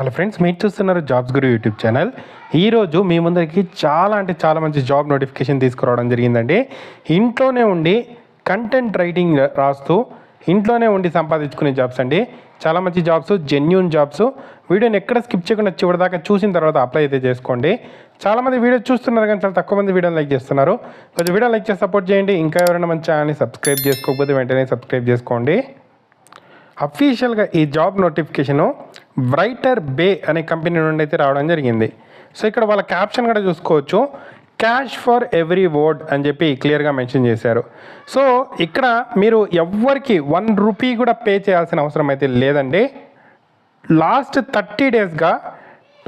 Hello friends మీరు చూస్తున్నారు jobs గురు YouTube channel. ఈరోజు మీ ముందరికి చాలా అంటే చాలా మంచి జాబ్ నోటిఫికేషన్ తీసుకురావడం జరిగిందండి. ఇంట్లోనే ఉండి కంటెంట్ రైటింగ్ రాస్తూ ఇంట్లోనే ఉండి సంపాదించుకునే జాబ్స్ అండి. చాలా మంచి జాబ్స్ జెన్యున్ జాబ్స్. వీడియోని ఎక్కడ స్కిప్ చేయకుండా చివరిదాకా చూసిన తర్వాత అప్లై అయితే చేసుకోండి. చాలామంది వీడియో చూస్తున్నారు కానీ చాలా తక్కువ మంది వీడియోని లైక్ చేస్తున్నారు. కొంచెం వీడియో లైక్ చేసి సపోర్ట్ చేయండి. ఇంకా ఎవరైనా మన ఛానల్ని సబ్స్క్రైబ్ చేసుకోకపోతే వెంటనే సబ్స్క్రైబ్ చేసుకోండి. అఫీషియల్గా ఈ జాబ్ నోటిఫికేషను బ్రైటర్ బే అనే కంపెనీ నుండి అయితే రావడం జరిగింది. సో ఇక్కడ వాళ్ళ క్యాప్షన్ కూడా చూసుకోవచ్చు. క్యాష్ ఫర్ ఎవ్రీ వర్డ్ అని చెప్పి క్లియర్గా మెన్షన్ చేశారు. సో ఇక్కడ మీరు ఎవ్వరికి వన్ రూపీ కూడా పే చేయాల్సిన అవసరం అయితే లేదండి. లాస్ట్ థర్టీ డేస్గా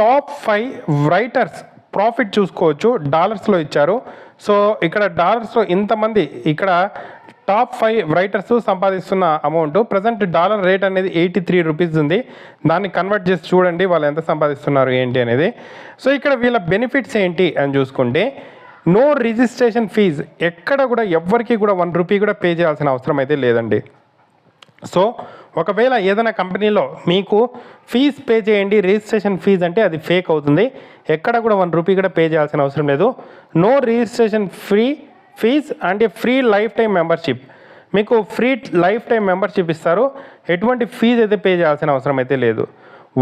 టాప్ ఫైవ్ రైటర్స్ ప్రాఫిట్ చూసుకోవచ్చు. డాలర్స్లో ఇచ్చారు. సో ఇక్కడ డాలర్స్లో ఇంతమంది ఇక్కడ టాప్ ఫైవ్ రైటర్స్ సంపాదిస్తున్న అమౌంట్ ప్రజెంట్ డాలర్ రేట్ అనేది ఎయిటీ త్రీ రూపీస్ ఉంది. దాన్ని కన్వర్ట్ చేసి చూడండి వాళ్ళు ఎంత సంపాదిస్తున్నారు ఏంటి అనేది. సో ఇక్కడ వీళ్ళ బెనిఫిట్స్ ఏంటి అని చూసుకుంటే నో రిజిస్ట్రేషన్ ఫీజ్ ఎక్కడ కూడా ఎవ్వరికి కూడా వన్ రూపీ కూడా పే చేయాల్సిన అవసరం అయితే లేదండి. సో ఒకవేళ ఏదైనా కంపెనీలో మీకు ఫీజ్ పే చేయండి రిజిస్ట్రేషన్ ఫీజ్ అంటే అది ఫేక్ అవుతుంది. ఎక్కడ కూడా వన్ రూపీ కూడా పే చేయాల్సిన అవసరం లేదు. నో రిజిస్ట్రేషన్ ఫ్రీ ఫీజ్ అంటే ఫ్రీ లైఫ్ టైం మెంబర్షిప్ మీకు ఫ్రీ లైఫ్ టైం మెంబర్షిప్ ఇస్తారు. ఎటువంటి ఫీజు అయితే పే చేయాల్సిన అవసరం అయితే లేదు.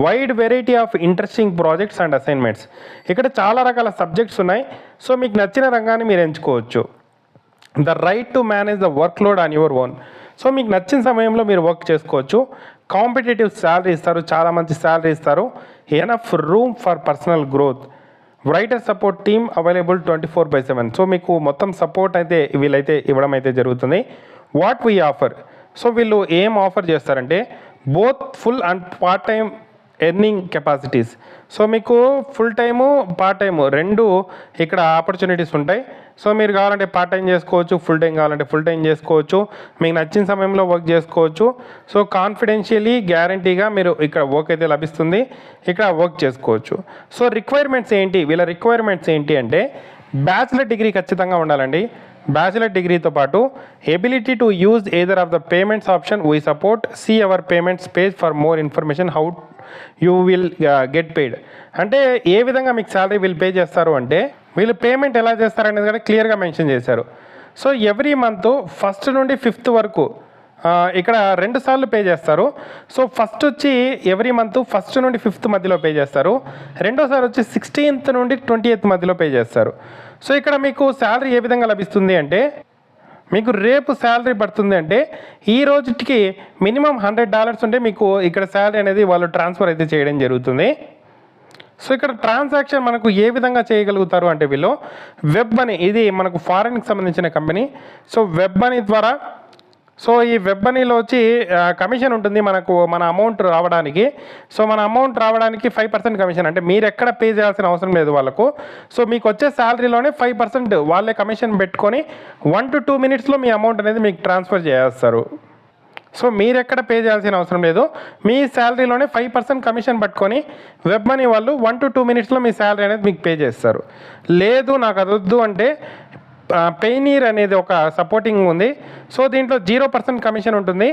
Wide variety of interesting projects and assignments ఇక్కడ చాలా రకాల సబ్జెక్ట్స్ ఉన్నాయి. సో మీకు నచ్చిన రంగాన్ని మీరు ఎంచుకోవచ్చు. The right to manage the workload on your own so మీకు నచ్చిన సమయంలో మీరు వర్క్ చేసుకోవచ్చు. కాంపిటేటివ్ శాలరీ ఇస్తారు. చాలా మంచి శాలరీ ఇస్తారు. Enough room for personal growth writer support team available twenty four by seven so మీకు మొత్తం సపోర్ట్ అయితే వీళ్ళైతే ఇవ్వడం అయితే జరుగుతుంది. వాట్ వీ ఆఫర్ సో వీళ్ళు ఏం ఆఫర్ చేస్తారంటే both full and part time earning capacities. So మీకు ఫుల్ టైము పార్ట్ టైము రెండు ఇక్కడ ఆపర్చునిటీస్ ఉంటాయి. సో మీరు కావాలంటే పార్ట్ టైం చేసుకోవచ్చు ఫుల్ టైం కావాలంటే ఫుల్ టైం చేసుకోవచ్చు మీకు నచ్చిన సమయంలో వర్క్ చేసుకోవచ్చు. సో కాన్ఫిడెన్షియలీ గ్యారంటీగా మీరు ఇక్కడ వర్క్ అయితే లభిస్తుంది. ఇక్కడ వర్క్ చేసుకోవచ్చు. సో రిక్వైర్మెంట్స్ ఏంటి? వీళ్ళ రిక్వైర్మెంట్స్ ఏంటి అంటే బ్యాచిలర్ డిగ్రీ ఖచ్చితంగా ఉండాలండి. బ్యాచిలర్ డిగ్రీతో పాటు ability to use either of the payments option we support see our payments page for more information how you will get paid అంటే ఏ విధంగా మీకు శాలరీ వీళ్ళు పే చేస్తారు అంటే వీళ్ళు పేమెంట్ ఎలా చేస్తారు అనేది కూడా క్లియర్గా మెన్షన్ చేశారు. సో ఎవ్రీ మంత్ ఫస్ట్ నుండి ఫిఫ్త్ వరకు ఇక్కడ రెండు సార్లు పే చేస్తారు. సో ఫస్ట్ వచ్చి ఎవ్రీ మంత్ ఫస్ట్ నుండి ఫిఫ్త్ మధ్యలో పే చేస్తారు. రెండోసారి వచ్చి సిక్స్టీన్త్ నుండి ట్వంటీ ఎయిత్ మధ్యలో పే చేస్తారు. సో ఇక్కడ మీకు శాలరీ ఏ విధంగా లభిస్తుంది అంటే మీకు రేపు శాలరీ పడుతుంది అంటే ఈ రోజుకి మినిమం హండ్రెడ్ డాలర్స్ ఉంటే మీకు ఇక్కడ శాలరీ అనేది వాళ్ళు ట్రాన్స్ఫర్ అయితే చేయడం జరుగుతుంది. సో ఇక్కడ ట్రాన్సాక్షన్ మనకు ఏ విధంగా చేయగలుగుతారు అంటే వీళ్ళు వెబ్ అని ఇది మనకు ఫారెన్కి సంబంధించిన కంపెనీ సో వెబ్ అని ద్వారా సో ఈ వెబ్ మనీలో వచ్చి కమిషన్ ఉంటుంది మనకు మన అమౌంట్ రావడానికి. సో మన అమౌంట్ రావడానికి ఫైవ్ పర్సెంట్ కమిషన్. అంటే మీరు ఎక్కడ పే చేయాల్సిన అవసరం లేదు వాళ్ళకు. సో మీకు వచ్చే శాలరీలోనే ఫైవ్ పర్సెంట్ వాళ్ళే కమిషన్ పెట్టుకొని వన్ టు టూ మినిట్స్లో మీ అమౌంట్ అనేది మీకు ట్రాన్స్ఫర్ చేస్తారు. సో మీరు ఎక్కడ పే చేయాల్సిన అవసరం లేదు. మీ శాలరీలోనే ఫైవ్ పర్సెంట్ కమిషన్ పట్టుకొని వెబ్ మనీ వాళ్ళు వన్ టు టూ మినిట్స్లో మీ శాలరీ అనేది మీకు పే చేస్తారు. లేదు నాకు అదొద్దు అంటే పెయినీర్ అనేది ఒక సపోర్టింగ్ ఉంది. సో దీంట్లో జీరో పర్సెంట్ కమిషన్ ఉంటుంది.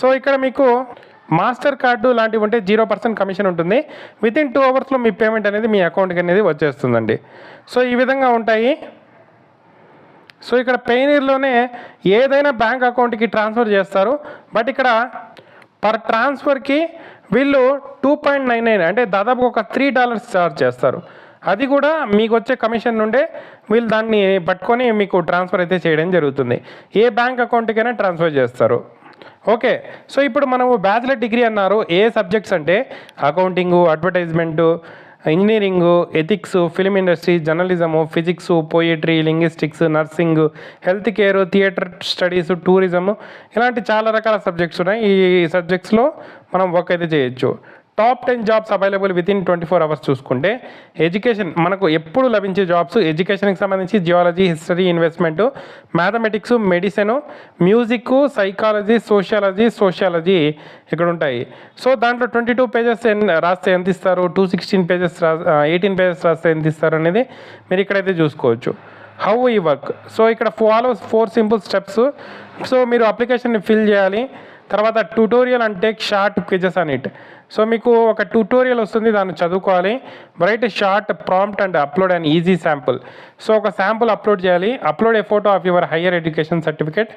సో ఇక్కడ మీకు మాస్టర్ కార్డు లాంటివి ఉంటే జీరో పర్సెంట్ కమిషన్ ఉంటుంది. విత్ ఇన్ టూ అవర్స్లో మీ పేమెంట్ అనేది మీ అకౌంట్కి అనేది వచ్చేస్తుందండి. సో ఈ విధంగా ఉంటాయి. సో ఇక్కడ పెయినీర్లోనే ఏదైనా బ్యాంక్ అకౌంట్కి ట్రాన్స్ఫర్ చేస్తారు. బట్ ఇక్కడ పర్ ట్రాన్స్ఫర్కి వీళ్ళు టూ పాయింట్ నైన్ నైన్ అంటే దాదాపు ఒక త్రీ డాలర్స్ ఛార్జ్ చేస్తారు. అది కూడా మీకు వచ్చే కమిషన్ నుండే వీళ్ళు దాన్ని పట్టుకొని మీకు ట్రాన్స్ఫర్ అయితే చేయడం జరుగుతుంది. ఏ బ్యాంక్ అకౌంట్కైనా ట్రాన్స్ఫర్ చేస్తారు. ఓకే. సో ఇప్పుడు మనము బ్యాచిలర్ డిగ్రీ అన్నారు. ఏ సబ్జెక్ట్స్ అంటే accounting advertisement engineering ethics film industry journalism physics poetry linguistics nursing health care theatre studies tourism ఇలాంటి చాలా రకాల సబ్జెక్ట్స్ ఉన్నాయి. ఈ సబ్జెక్ట్స్లో మనం వర్క్ అయితే చేయొచ్చు. Top ten jobs available within twenty four hours చూసుకుంటే ఎడ్యుకేషన్ మనకు ఎప్పుడు లభించే జాబ్స్ ఎడ్యుకేషన్కి సంబంధించి geology history investment mathematics medicine music psychology sociology sociology ఇక్కడ ఉంటాయి. సో దాంట్లో ట్వంటీ టూ పేజెస్ రాస్తే ఎంత ఇస్తారు? టూ సిక్స్టీన్ పేజెస్ రా ఎయిటీన్ పేజెస్ రాస్తే ఎంత ఇస్తారు అనేది మీరు ఇక్కడైతే చూసుకోవచ్చు. హౌ ఈ వర్క్ సో ఇక్కడ follow four simple steps so మీరు అప్లికేషన్ ఫిల్ చేయాలి. తర్వాత ట్యూటోరియల్ అంటే షార్ట్ క్విజెస్ అని సో మీకు ఒక ట్యూటోరియల్ వస్తుంది దాన్ని చదువుకోవాలి. Write short prompt and upload and easy sample so ఒక శాంపుల్ అప్లోడ్ చేయాలి. Upload a photo of your higher education certificate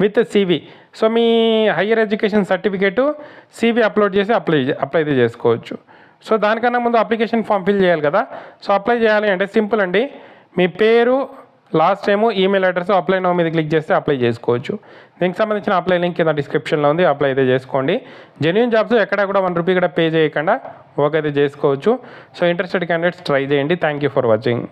with CV so me higher education certificate CV upload చేసి apply apply చేసుకోవచ్చు. So దానికన్నా ముందు application form fill చేయాలి కదా. So apply చేయాలి అంటే సింపుల్ అండి. మీ పేరు last time email address apply now మీద క్లిక్ చేస్తే అప్లై చేసుకోవచ్చు. దీనికి సంబంధించిన అప్లై లింక్ కింద డిస్క్రిప్షన్లో ఉంది అప్లై అయితే చేసుకోండి. జెన్యున్ జాబ్స్ ఎక్కడ కూడా వన్ రూపీ కూడా పే చేయకుండా వర్క్ అయితే చేసుకోవచ్చు. సో ఇంట్రెస్టెడ్ క్యాండిడేట్స్ ట్రై చేయండి. Thank you for watching